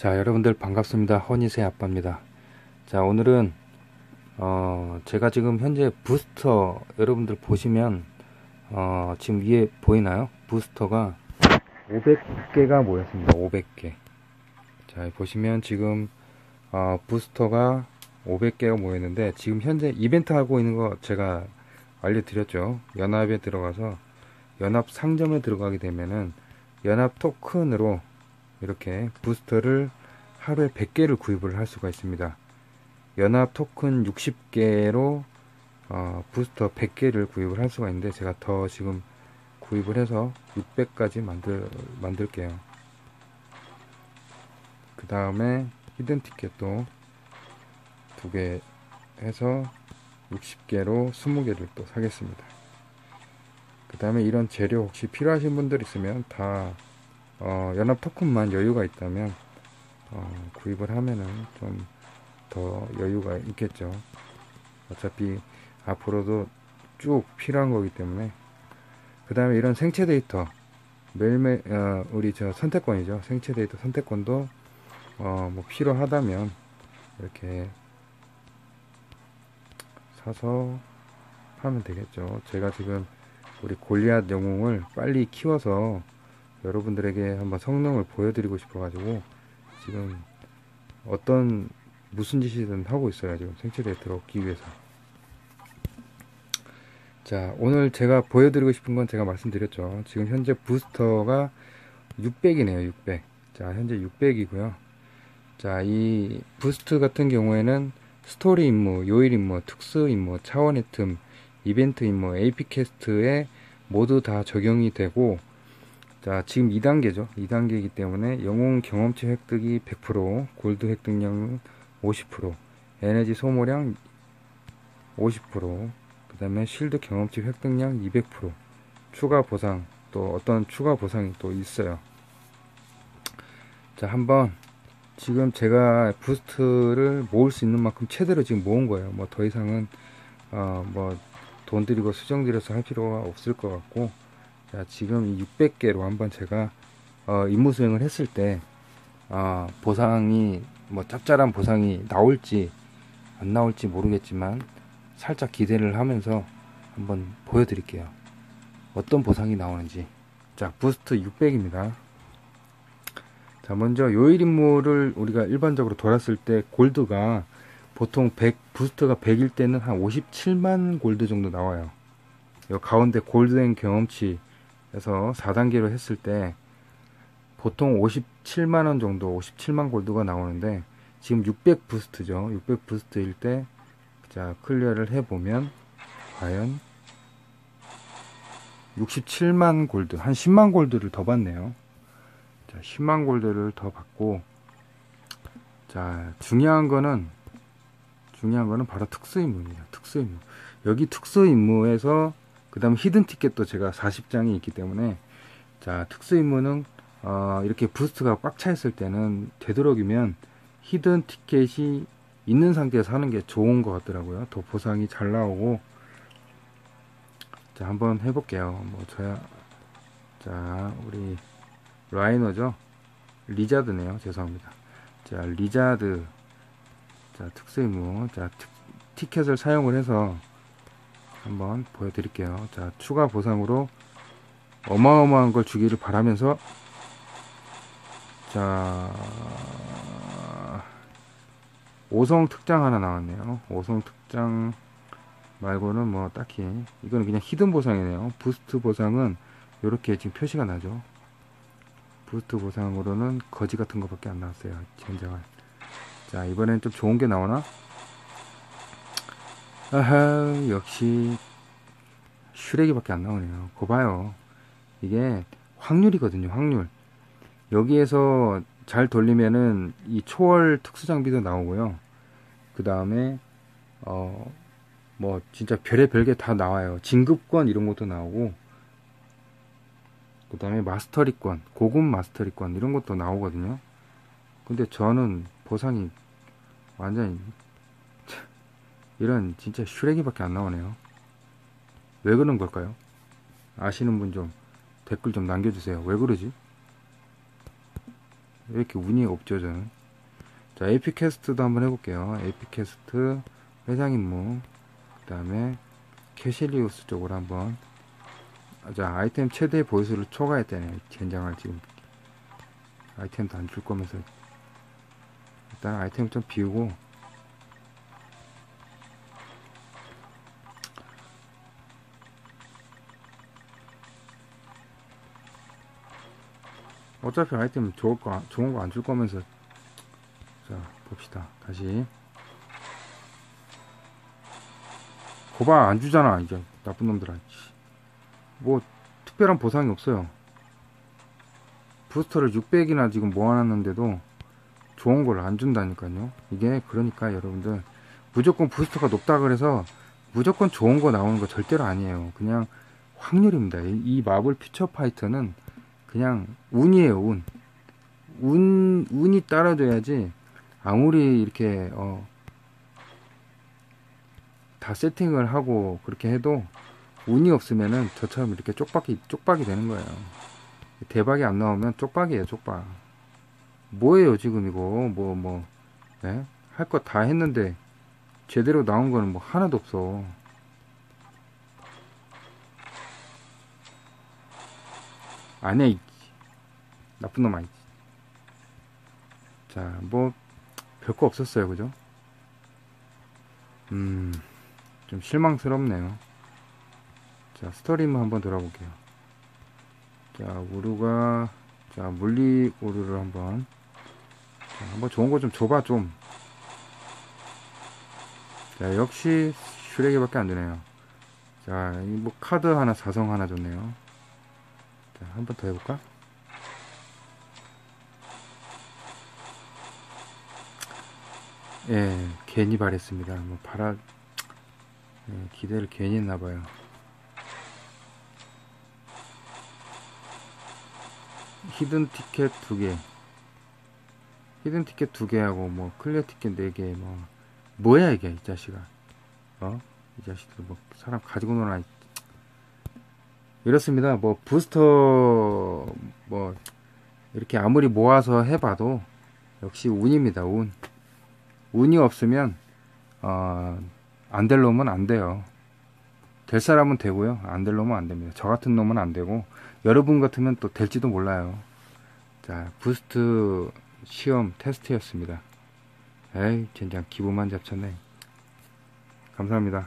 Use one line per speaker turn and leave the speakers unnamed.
자 여러분들 반갑습니다. 허니세 아빠입니다. 자 오늘은 어 제가 지금 현재 부스터 여러분들 보시면 어 지금 위에 보이나요? 부스터가 500개가 모였습니다. 500개. 자 보시면 지금 어 부스터가 500개가 모였는데 지금 현재 이벤트 하고 있는 거 제가 알려드렸죠. 연합에 들어가서 연합 상점에 들어가게 되면은 연합 토큰으로 이렇게 부스터를 하루에 100개를 구입을 할 수가 있습니다. 연합 토큰 60개로 어, 부스터 100개를 구입을 할 수가 있는데 제가 더 지금 구입을 해서 600까지 만들, 만들게요. 그 다음에 히든 티켓도 두 개 해서 60개로 20개를 또 사겠습니다. 그 다음에 이런 재료 혹시 필요하신 분들 있으면 다 어, 연합 토큰만 여유가 있다면 어, 구입을 하면은 좀 더 여유가 있겠죠. 어차피 앞으로도 쭉 필요한 거기 때문에 그 다음에 이런 생체 데이터 매일매일 어, 우리 저 선택권이죠. 생체 데이터 선택권도 어, 뭐 필요하다면 이렇게 사서 하면 되겠죠. 제가 지금 우리 골리앗 영웅을 빨리 키워서 여러분들에게 한번 성능을 보여드리고 싶어가지고 지금 어떤 무슨 짓이든 하고 있어요 지금 생체대에 들어오기 위해서. 자 오늘 제가 보여드리고 싶은 건 제가 말씀드렸죠. 지금 현재 부스터가 600이네요 600 자 현재 600이고요. 자 이 부스트 같은 경우에는 스토리 임무, 요일 임무, 특수 임무, 차원의 틈, 이벤트 임무, AP캐스트에 모두 다 적용이 되고 자 지금 2단계죠. 2단계이기 때문에 영웅 경험치 획득이 100% 골드 획득량 50% 에너지 소모량 50%그 다음에 실드 경험치 획득량 200% 추가 보상 또 어떤 추가 보상이 또 있어요. 자 한번 지금 제가 부스트를 모을 수 있는 만큼 최대로 지금 모은 거예요. 뭐 더 이상은 어 뭐 돈 들이고 수정 들여서 할 필요가 없을 것 같고 자, 지금 이 600개로 한번 제가 어, 임무 수행을 했을 때 어, 보상이 뭐 짭짤한 보상이 나올지 안 나올지 모르겠지만 살짝 기대를 하면서 한번 보여드릴게요. 어떤 보상이 나오는지. 자, 부스트 600입니다. 자, 먼저 요일 임무를 우리가 일반적으로 돌았을 때 골드가 보통 100, 부스트가 100일 때는 한 57만 골드 정도 나와요. 요 가운데 골드앤 경험치 그래서 4단계로 했을 때 보통 57만 원 정도 57만 골드가 나오는데 지금 600 부스트죠. 600 부스트일 때 자 클리어를 해 보면 과연 67만 골드 한 10만 골드를 더 받네요. 자 10만 골드를 더 받고 자 중요한 거는 중요한 거는 바로 특수 임무입니다. 특수 임무. 여기 특수 임무에서 그 다음 히든 티켓도 제가 40장이 있기 때문에 자 특수 임무는 어, 이렇게 부스트가 꽉 차 있을 때는 되도록이면 히든 티켓이 있는 상태에서 하는 게 좋은 것 같더라고요. 더 보상이 잘 나오고. 자 한번 해볼게요. 뭐 저야 자 우리 라이너죠? 리자드네요. 죄송합니다. 자 리자드. 자 특수 임무. 자 티켓을 사용을 해서 한번 보여드릴게요. 자, 추가 보상으로 어마어마한 걸 주기를 바라면서 자 5성 특장 하나 나왔네요. 5성 특장 말고는 뭐 딱히 이거는 그냥 히든 보상이네요. 부스트 보상은 이렇게 지금 표시가 나죠. 부스트 보상으로는 거지 같은 것밖에 안 나왔어요. 젠장을. 자 이번엔 좀 좋은 게 나오나? 아하 역시 슈렉이밖에 안 나오네요. 거 봐요. 이게 확률이거든요 확률. 여기에서 잘 돌리면은 이 초월 특수 장비도 나오고요. 그 다음에 어 뭐 진짜 별의 별게 다 나와요. 진급권 이런 것도 나오고 그 다음에 마스터리권 고급 마스터리권 이런 것도 나오거든요. 근데 저는 보상이 완전히 이런 진짜 슈렉이밖에 안 나오네요. 왜 그런 걸까요? 아시는 분 좀 댓글 좀 남겨주세요. 왜 그러지? 왜 이렇게 운이 없죠 저는 자 AP 캐스트도 한번 해볼게요 AP 캐스트 회상 임무 그 다음에 캐실리우스 쪽으로 한번 아, 자 아이템 최대 보유수를 초과했다네 젠장을 지금 아이템도 안 줄 거면서 일단 아이템 좀 비우고 어차피 아이템 좋을 거 좋은 거 안 줄 거면서 자 봅시다. 다시. 고발 안 주잖아 이제. 나쁜 놈들아 뭐 특별한 보상이 없어요. 부스터를 600이나 지금 모아놨는데도 좋은 걸 안 준다니까요. 이게 그러니까 여러분들 무조건 부스터가 높다 그래서 무조건 좋은 거 나오는 거 절대로 아니에요. 그냥 확률입니다. 이, 이 마블 퓨처 파이터는 그냥 운이에요 운. 운 운이 따라줘야지 아무리 이렇게 어, 다 세팅을 하고 그렇게 해도 운이 없으면은 저처럼 이렇게 쪽박이 쪽박이 되는 거예요. 대박이 안 나오면 쪽박이에요 쪽박. 뭐예요 지금 이거 뭐 뭐 네? 할거 다 했는데 제대로 나온 거는 뭐 하나도 없어. 이 나쁜 놈 아니지. 자 뭐 별거 없었어요 그죠? 음좀 실망스럽네요. 자 스토리만 한번 돌아볼게요. 자 우루가 자 물리 우루를 한번. 자, 한번 좋은 거 좀 줘봐 좀. 자 역시 슈렉이밖에 안 되네요. 자 뭐 카드 하나 사성 하나 줬네요. 자, 한 번 더 해볼까? 예, 괜히 바랬습니다. 뭐, 바라, 예, 기대를 괜히 했나봐요. 히든 티켓 두 개. 히든 티켓 두 개하고, 뭐, 클리어 티켓 네 개, 뭐, 뭐야, 이게, 이 자식아. 어? 이 자식들, 뭐, 사람 가지고 노나, 이렇습니다. 뭐 부스터 뭐 이렇게 아무리 모아서 해봐도 역시 운입니다. 운. 운이 없으면 어, 안 될 놈은 안 돼요. 될 사람은 되고요. 안 될 놈은 안 됩니다. 저 같은 놈은 안 되고 여러분 같으면 또 될지도 몰라요. 자 부스트 시험 테스트였습니다. 에이 젠장 기분만 잡쳤네. 감사합니다.